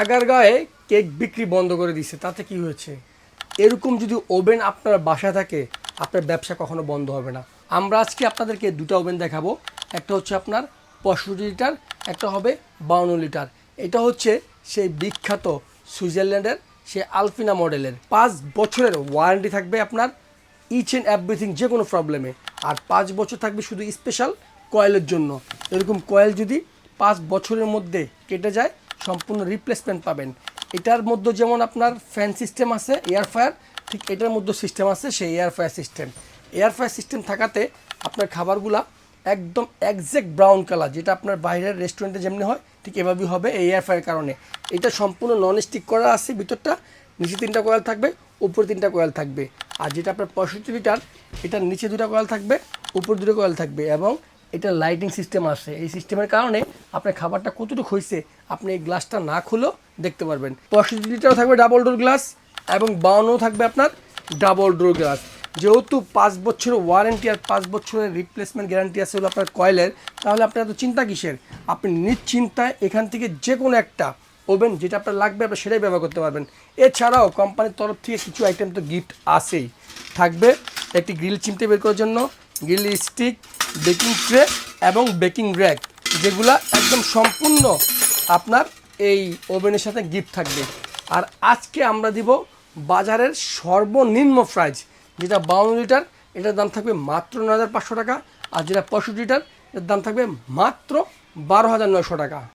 আগারগাঁয়ে cake বিক্রি বন্ধ করে দিছে, তাতে কি হয়েছে? এরকম যদি ওভেন আপনার বাসায় থাকে, আপনার ব্যবসা কখনো বন্ধ হবে না। আমরা আজকে আপনাদেরকে দুটো ওভেন দেখাবো। একটা হচ্ছে আপনার পঁয়ষট্টি লিটার, একটা হবে বাউন্ন লিটার। এটা হচ্ছে সেই বিখ্যাত সুইজারল্যান্ডের, সে আলফিনা মডেলের। পাঁচ বছরের ওয়ারেন্টি থাকবে আপনার ইচ অ্যান্ড এভরিথিং যে কোনো প্রবলেমে আর পাঁচ বছর থাকবে শুধু স্পেশাল কয়েলের জন্য। এরকম কয়েল যদি পাঁচ বছরের মধ্যে কেটে যায় সম্পূর্ণ রিপ্লেসমেন্ট পাবেন। এটার মধ্যে যেমন আপনার ফ্যান সিস্টেম আছে এয়ার ফায়ার ঠিক এটার মধ্যে সিস্টেম আছে, সেই air fryer system air fryer system থাকাতে আপনার খাবারগুলা একদম একজ্যাক্ট ব্রাউন কালার যেটা আপনার বাইরের রেস্টুরেন্টে যেমনি হয়, ঠিক এভাবেই হবে এই এয়ার ফায়ার কারণে। এটা সম্পূর্ণ নন স্টিক করা আছে ভিতরটা, নিচে তিনটা কয়েল থাকবে, উপরে তিনটা কয়েল থাকবে। আর যেটা আপনার পঁয়ষট্টি লিটার, এটার নিচে দুটো কয়েল থাকবে, উপর দুটো কয়েল থাকবে এবং এটা লাইটিং সিস্টেম আছে। এই সিস্টেমের কারণে আপনার খাবারটা কতটুকু হয়েছে, আপনি এই গ্লাসটা না খুলেও দেখতে পারবেন। পঁয়ষট্টি লিটারও থাকবে ডাবল ডোর গ্লাস এবং বাউন্নও থাকবে আপনার ডাবল ডোর গ্লাস যেহেতু পাঁচ বছরের ওয়ারেন্টি আর পাঁচ বছরের রিপ্লেসমেন্ট গ্যারান্টি আছে হলো আপনার কয়েলের, তাহলে আপনার এত চিন্তা কিসের? আপনি নিশ্চিন্তায় এখান থেকে যে কোনো একটা ওভেন যেটা আপনার লাগবে, আপনি সেটাই ব্যবহার করতে পারবেন। এছাড়াও কোম্পানির তরফ থেকে কিছু আইটেম তো গিফট আসেই থাকবে একটি গ্রিল চিমটে বের করার জন্য গ্রিল স্টিক বেকিং ট্রে এবং বেকিং র্যাক যেগুলা একদম সম্পূর্ণ আপনার এই ওভেনের সাথে গিফট থাকবে। আর আজকে আমরা দিব বাজারের সর্বনিম্ন প্রাইজ যেটা বাউন্ন লিটার এটার দাম থাকবে মাত্র নয় হাজার পাঁচশো টাকা, আর যেটা পঁয়ষট্টি লিটার এর দাম থাকবে মাত্র বারো হাজার নয়শো টাকা।